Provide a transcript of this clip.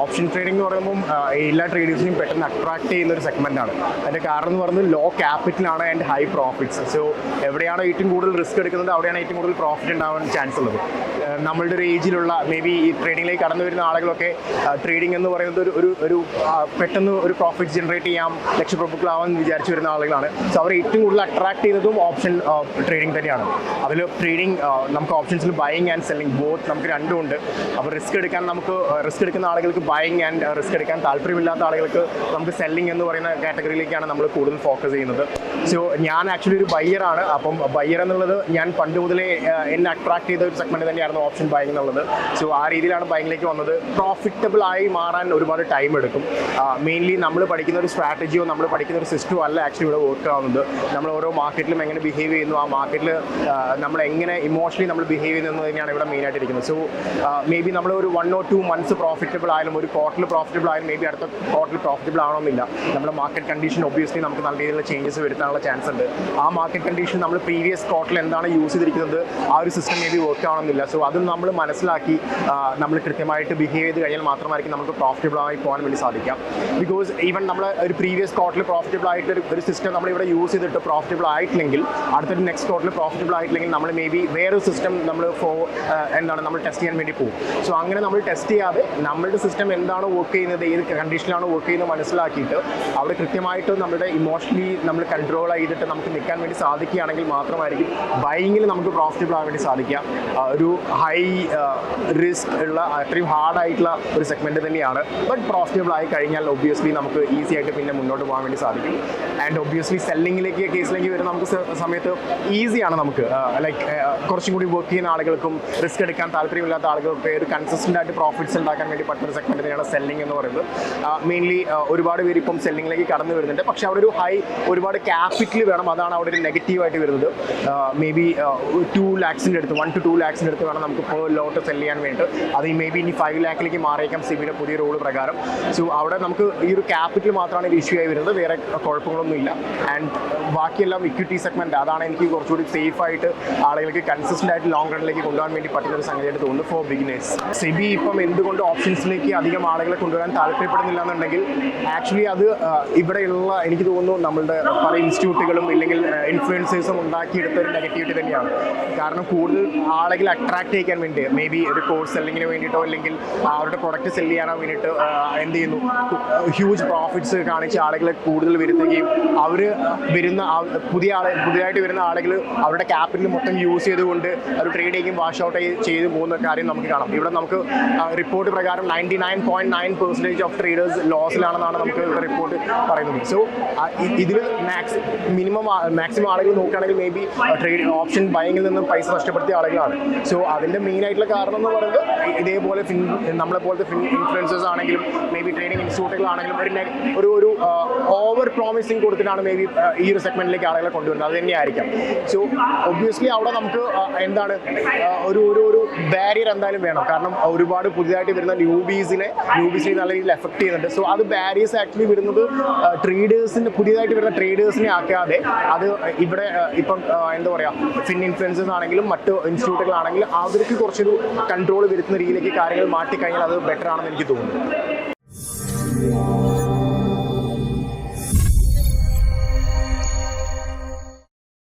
Option trading എന്ന് പറയുമ്പോൾ എല്ലാ ട്രേഡേഴ്സിനും പെട്ടെന്ന് അട്രാക്ട് ചെയ്യുന്ന ഒരു സെഗ്മെന്റ് ആണ്. അതിന്റെ കാരണം എന്ന് പറയുന്നത് ലോ ക്യാപിറ്റലാണ് ആൻഡ് ഹൈ പ്രോഫിറ്റ്സ് സോ എവിടെയാണ് ഏറ്റവും കൂടുതൽ റിസ്ക് എടുക്കുന്നത്? അവിടെയാണ് ഏറ്റവും കൂടുതൽ പ്രോഫിറ്റ് ഉണ്ടാവാൻ ചാൻസ് ഉള്ളത്. നമ്മളുടെ ഒരു ഏജിലുള്ള മേ ബി ഈ ട്രേഡിംഗിലേക്ക് കടന്നു വരുന്ന ആളുകളൊക്കെ ട്രേഡിംഗ് എന്ന് പറയുന്നത് ഒരു ഒരു ഒരു പെട്ടെന്ന് ഒരു പ്രോഫിറ്റ് ജനറേറ്റ് ചെയ്യാം ലക്ഷപ്രഭുക്കളാവാൻ വിചാരിച്ചു വരുന്ന ആളുകളാണ്. സോ അവർ ഏറ്റവും കൂടുതൽ അട്രാക്ട് ചെയ്യുന്നതും ഓപ്ഷൻ ട്രേഡിംഗ് തന്നെയാണ്. അതിൽ ട്രേഡിംഗ് നമുക്ക് ഓപ്ഷൻസിൽ ബൈയിങ് ആൻഡ് സെല്ലിംഗ് ബോത്ത് നമുക്ക് രണ്ടും ഉണ്ട്. അപ്പോൾ റിസ്ക് എടുക്കാൻ നമുക്ക് റിസ്ക് എടുക്കുന്ന ആളുകൾക്ക് ബൈയിങ് ആൻഡ് റിസ്ക് എടുക്കാൻ താല്പര്യമില്ലാത്ത ആളുകൾക്ക് നമുക്ക് സെല്ലിംഗ് എന്ന് പറയുന്ന കാറ്റഗറിയിലേക്കാണ് നമ്മൾ കൂടുതൽ ഫോക്കസ് ചെയ്യുന്നത്. സോ ഞാൻ ആക്ച്വലി ഒരു ബയ്യറാണ് അപ്പം ബയ്യർ എന്നുള്ളത് ഞാൻ പണ്ട് മുതലേ ആ, എന്നെ അട്രാക്ട് ചെയ്ത ഒരു സെഗ്മെന്റ് തന്നെയായിരുന്നു ഓപ്ഷൻ ബൈങ് എന്നുള്ളത്. സോ ആ രീതിയിലാണ് ബൈങ്ങിലേക്ക് വന്നത്. പ്രോഫിറ്റബിൾ ആയി മാറാൻ ഒരുപാട് ടൈം എടുക്കും. മെയിൻലി നമ്മൾ പഠിക്കുന്ന ഒരു സ്ട്രാറ്റജിയോ നമ്മൾ പഠിക്കുന്ന ഒരു സിസ്റ്റോ അല്ല ആക്ച്വലി ഇവിടെ വർക്ക് ആവുന്നത്. നമ്മൾ ഓരോ മാർക്കറ്റിലും എങ്ങനെ ബിഹേവ് ചെയ്യുന്നു ആ മാർക്കറ്റിൽ നമ്മൾ എങ്ങനെ ഇമോഷണലി നമ്മൾ ബിഹേവ് ചെയ്യുന്നത് തന്നെയാണ് ഇവിടെ മെയിൻ ആയിട്ട് ഇരിക്കുന്നത്. സോ മേ ബി നമ്മൾ ഒരു one or two months profitable ആയാലും ഒരു ക്വാർട്ടർ പ്രോഫിറ്റബിൾ ആയാലും മേ ബി അടുത്ത ക്വാർട്ടർ പ്രോഫിറ്റബിൾ ആവണമെന്നില്ല. നമ്മുടെ മാർക്കറ്റ് കണ്ടീഷൻ ഒബ്വിയസ്ലി നമുക്ക് നല്ല രീതിയിലുള്ള ചേഞ്ചസ് വരുത്താനുള്ള ചാൻസ് ഉണ്ട്. ആ മാർക്കറ്റ് കണ്ടീഷൻ നമ്മൾ പ്രീവിയസ് ക്വാർട്ടറിൽ എന്താണ് യൂസ് ചെയ്തിരിക്കുന്നത്? ആ ഒരു സിസ്റ്റം മേ ബി വർക്ക് ആവണമെന്നില്ല. സോ അതും നമ്മൾ മനസ്സിലാക്കി നമ്മൾ കൃത്യമായിട്ട് ബിഹേവ് ചെയ്ത് കഴിഞ്ഞാൽ മാത്രമായിരിക്കും നമുക്ക് പ്രോഫിറ്റബിൾ ആയി പോകാൻ വേണ്ടി സാധിക്കാം. ബിക്കോസ് ഈവൻ നമ്മൾ ഒരു പ്രീവിയസ് ക്വാർട്ടറിൽ പ്രോഫിറ്റബിൾ ആയിട്ട് ഒരു സിസ്റ്റം നമ്മൾ ഇവിടെ യൂസ് ചെയ്തിട്ട് പ്രോഫിറ്റബിൾ ആയിട്ടില്ലെങ്കിൽ അടുത്തൊരു നെക്സ്റ്റ് ക്വാർട്ടറിൽ പ്രോഫിറ്റബിൾ ആയിട്ടില്ലെങ്കിൽ നമ്മൾ മേ ബി വേറൊരു സിസ്റ്റം നമ്മൾ ഫോ എന്താണ് നമ്മൾ ടെസ്റ്റ് ചെയ്യാൻ വേണ്ടി പോകും. സോ അങ്ങനെ നമ്മൾ ടെസ്റ്റ് ചെയ്യാതെ നമ്മളുടെ സിസ്റ്റം എന്താണ് വർക്ക് ചെയ്യുന്നത് ഏത് കണ്ടീഷനിലാണ് വർക്ക് ചെയ്യുന്നത് മനസ്സിലാക്കിയിട്ട് അവിടെ കൃത്യമായിട്ട് നമ്മുടെ ഇമോഷണലി നമ്മൾ കൺട്രോൾ ചെയ്തിട്ട് നമുക്ക് നിൽക്കാൻ വേണ്ടി സാധിക്കുകയാണെങ്കിൽ മാത്രമായിരിക്കും ബൈങ്ങിൽ നമുക്ക് പ്രോഫിറ്റബിൾ ആകാൻ വേണ്ടി സാധിക്കുക. ഒരു ഹൈ റിസ്ക് ഉള്ള അത്രയും ഹാർഡ് ആയിട്ടുള്ള ഒരു സെഗ്മെന്റ് തന്നെയാണ്. ബട്ട് പ്രോഫിറ്റബിൾ ആയി കഴിഞ്ഞാൽ ഒബ്വിയസ്ലി നമുക്ക് ഈസി ആയിട്ട് പിന്നെ മുന്നോട്ട് പോകാൻ വേണ്ടി സാധിക്കും. ആൻഡ് ഒബ്വിയസ്ലി സെല്ലിങ്ങിലേക്ക് കേസിലേക്ക് വരുന്ന നമുക്ക് സമയത്ത് ഈസിയാണ് നമുക്ക്. ലൈക്ക് കുറച്ചും കൂടി വർക്ക് ചെയ്യുന്ന ആളുകൾക്കും റിസ്ക് എടുക്കാൻ താല്പര്യമില്ലാത്ത ആളുകൾക്ക് ഒരു കൺസിസ്റ്റന്റ് ആയിട്ട് പ്രോഫിറ്റ്സ് ഉണ്ടാക്കാൻ വേണ്ടി പറ്റുന്ന ഒരു തന്നെയാണ് സെല്ലിംഗ് എന്ന് പറയുന്നത്. മെയിൻലി ഒരുപാട് പേര് ഇപ്പം സെല്ലിങ്ങിലേക്ക് കടന്നു വരുന്നുണ്ട്. പക്ഷേ അവിടെ ഒരു ഹൈ ഒരുപാട് ക്യാപിറ്റൽ വേണം. അതാണ് അവിടെ ഒരു നെഗറ്റീവ് ആയിട്ട് വരുന്നത്. മേ ബി ടു ലാക്സിന്റെ അടുത്ത് വൺ ടു ടു ലാക്സിന്റെ അടുത്ത് വേണം നമുക്ക് ഇപ്പോൾ ലോട്ട് സെൽ ചെയ്യാൻ വേണ്ടി അത് മേ ബി ഇനി ഫൈവ് ലാക്കിലേക്ക് മാറിയേക്കാം സിബിയുടെ പുതിയ റൂൾ പ്രകാരം. സോ അവിടെ നമുക്ക് ഈ ഒരു ക്യാപിറ്റൽ മാത്രമാണ് ഒരു ഇഷ്യൂ ആയി വരുന്നത്. വേറെ കുഴപ്പങ്ങളൊന്നും ഇല്ല ആൻഡ് ബാക്കിയെല്ലാം ഇക്വിറ്റി സെഗ്മെന്റ് അതാണ് എനിക്ക് കുറച്ചുകൂടി സേഫ് ആയിട്ട് ആളുകൾക്ക് കൺസിസ്റ്റന്റ് ആയിട്ട് ലോങ് റണ്ണിലേക്ക് കൊണ്ടുപോകാൻ വേണ്ടി പറ്റുന്ന ഒരു സംഗതിയായിട്ട് തോന്നുന്നു ഫോർ ബിഗിനേഴ്സ് സെബി ഇപ്പം എന്തുകൊണ്ട് ഓപ്ഷൻസിലേക്ക് അധികം ആളുകളെ കൊണ്ടുവരാൻ താല്പര്യപ്പെടുന്നില്ല എന്നുണ്ടെങ്കിൽ ആക്ച്വലി അത് ഇവിടെയുള്ള എനിക്ക് തോന്നുന്നു നമ്മളുടെ പല ഇൻസ്റ്റിറ്റ്യൂട്ടുകളും ഇല്ലെങ്കിൽ ഇൻഫ്ലുവൻസേഴ്സും ഉണ്ടാക്കിയെടുത്ത ഒരു നെഗറ്റിവിറ്റി തന്നെയാണ്. കാരണം കൂടുതൽ ആളുകളെ അട്രാക്ട് ചെയ്യിക്കാൻ വേണ്ടി മേ ബി ഒരു കോഴ്സ് സെല്ലിങ്ങിന് വേണ്ടിയിട്ടോ അല്ലെങ്കിൽ അവരുടെ പ്രൊഡക്റ്റ് സെൽ ചെയ്യാനോ വേണ്ടിയിട്ട് എന്ത് ചെയ്യുന്നു? ഹ്യൂജ് പ്രോഫിറ്റ്സ് കാണിച്ച് ആളുകളെ കൂടുതൽ വരുത്തുകയും അവർ വരുന്ന പുതിയ ആളെ പുതിയതായിട്ട് വരുന്ന ആളുകൾ അവരുടെ ക്യാപിറ്റൽ മൊത്തം യൂസ് ചെയ്തുകൊണ്ട് അവർ ട്രേഡ് ചെയ്യും വാഷ് ഔട്ട് ചെയ്ത് പോകുന്ന കാര്യം നമുക്ക് കാണാം. ഇവിടെ നമുക്ക് റിപ്പോർട്ട് പ്രകാരം ninety nine point nine percentage of traders ലോസിലാണെന്നാണ് നമുക്ക് റിപ്പോർട്ട് പറയുന്നത്. സോ ഇതിൽ മാക്സ് മിനിമം മാക്സിമം ആളുകൾ നോക്കുകയാണെങ്കിൽ മേ ബി ട്രേഡ് ഓപ്ഷൻ ബൈങ്ങിൽ നിന്ന് പൈസ നഷ്ടപ്പെടുത്തിയ ആളുകളാണ്. സോ അതിന്റെ മെയിൻ ആയിട്ടുള്ള കാരണം എന്ന് പറയുന്നത് ഇതേപോലെ ഫിൻ നമ്മളെ പോലത്തെ ഫിൻ ഇൻഫ്ലുവൻസേഴ്സ് ആണെങ്കിലും മേ ബി ട്രേഡിംഗ് ഇൻസ്റ്റിറ്റ്യൂട്ടുകളാണെങ്കിലും ഒരു ഒരു ഓവർ പ്രോമിസിങ് കൊടുത്തിട്ടാണ് മേ ബി ഈ ഒരു സെഗ്മെന്റിലേക്ക് ആളുകളെ കൊണ്ടുവരുന്നത്. അത് തന്നെയായിരിക്കാം. സോ ഒബ്വിയസ്ലി അവിടെ നമുക്ക് എന്താണ് ഒരു ഒരു ഒരു ബാരിയർ എന്തായാലും വേണം. കാരണം ഒരുപാട് പുതിയതായിട്ട് വരുന്ന ന്യൂബീസിനെ ന്യൂബീസിനെ നല്ല രീതിയിൽ എഫക്ട് ചെയ്യുന്നുണ്ട്. സോ അത് ബാരിയേഴ്സ് ആക്ച്വലി വരുന്നത് ട്രേഡേഴ്സിന് പുതിയതായിട്ട് വരുന്ന ട്രേഡേഴ്സിനെ ആക്കാതെ അത് ഇവിടെ ഇപ്പം എന്താ പറയുക ഫിൻ ഇൻഫ്ലുവൻസേഴ്സ് ആണെങ്കിലും മറ്റ് ഇൻസ്റ്റിറ്റ്യൂട്ടുകളാണെങ്കിലും അവർക്ക് കുറച്ചൊരു കൺട്രോൾ വരുത്തുന്ന രീതിയിലേക്ക് കാര്യങ്ങൾ മാറ്റിക്കഴിഞ്ഞാൽ അത് ബെറ്റർ ആണെന്ന് എനിക്ക് തോന്നുന്നു.